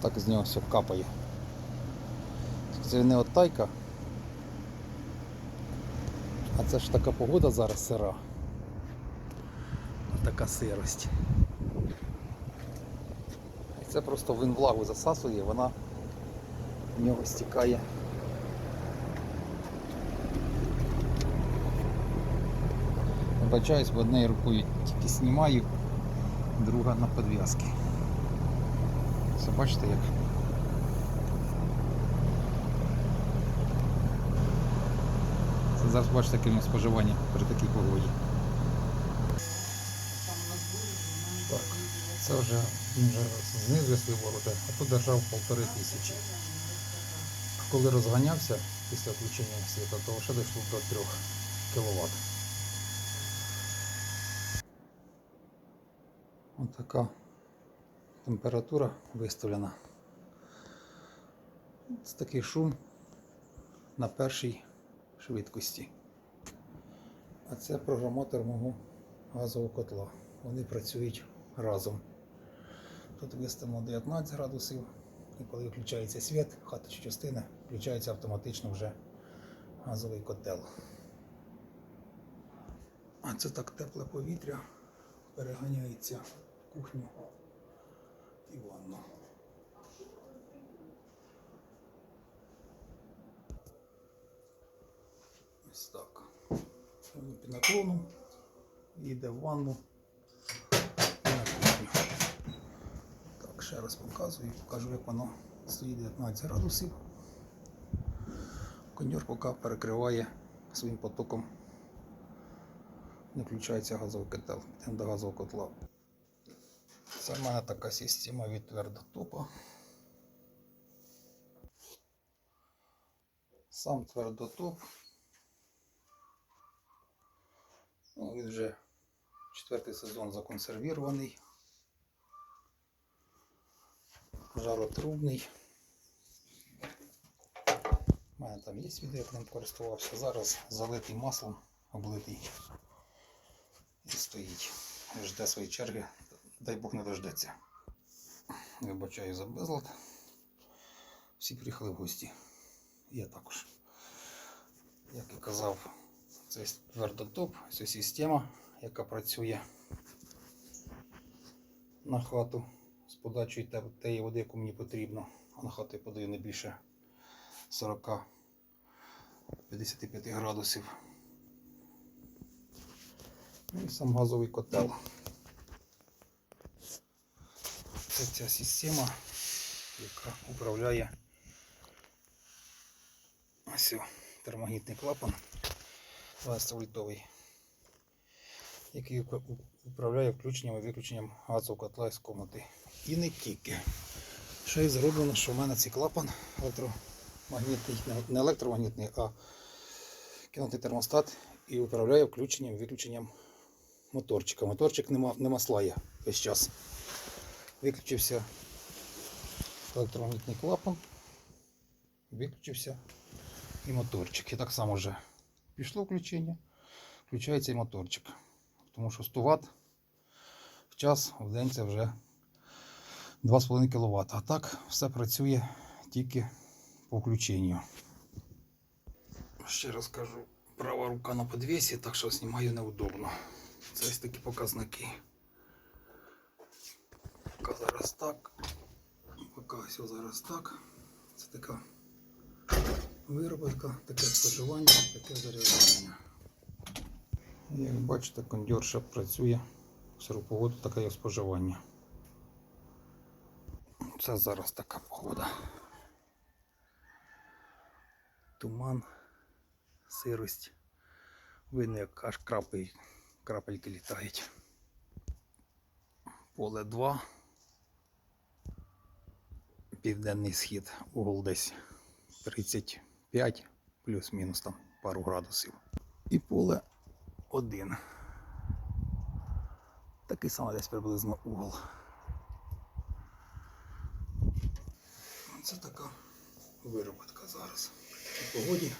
Так з нього все капає. Це не от тайка. А це ж така погода зараз сира. Така сирость. І це просто він влагу засасує, вона в нього стікає. Вибачаюсь, бо однією рукою тільки знімаю, друга на підв'язки. Це бачите як. Це зараз бачите, в споживання при такій погоді. Так, це вже він вже знизу ворота, а тут держав полтори тисячі. Коли розганявся після включення світла, то вже дійшло до 3 кВт. Ось така температура виставлена. Це такий шум на першій швидкості. А це програматор мого газового котла. Вони працюють разом. Тут виставлено 19 градусів, і коли включається світ, хата чи частина, включається автоматично вже газовий котел. А це так тепле повітря переганяється в кухню і ванну. Ось так. Наклоном йде в ванну. Так, ще раз показую, покажу, як воно стоїть 19 градусів. Кондьор поки перекриває своїм потоком. Не включається газовий котел. До газового котла. Мене така система від твердотопа. Сам твердотоп. Ну, він вже четвертий сезон законсервірований. Жаротрубний. У мене там є відео, як ним користувався. Зараз залитий маслом, облитий і стоїть. Жде своєї черги. Дай Бог не дождеться. Вибачаю за безлад. Всі приїхали в гості. Я також. Як і казав, це твердотоп, це система, яка працює на хату з подачею тієї води, яку мені потрібно. А на хату я подаю не більше 40-55 градусів. Ну і сам газовий котел. Це ця система, яка управляє ось термогнітний клапан 20 вольтовий, який управляє включенням і виключенням газового котла з комнати. І не тільки. Ще й зроблено, що в мене цей клапан електромагнітний, не- електромагнітний, а кинутий термостат і управляє включенням і виключенням моторчика. Моторчик нема, не маслає весь час. Виключився електромагнітний клапан, виключився і моторчик. І так само вже пішло включення, включається і моторчик. Тому що 100 Вт в час в день це вже 2,5 кВт. А так все працює тільки по включенню. Ще раз кажу, права рука на підвесі, так що знімаю неудобно. Це ось такі показники. Поки зараз так. Поки все зараз так. Це така виробітка, таке споживання, таке заряджання. Як бачите, кондьорша працює погоду, таке є споживання. Це зараз така погода. Туман, сирость. Видно, як аж крапель, крапельки літають. Поле 2. Південний схід, угол десь 35, плюс-мінус там пару градусів. І поле 1. Такий самий десь приблизно угол. Це така вироботка зараз. Такій погоді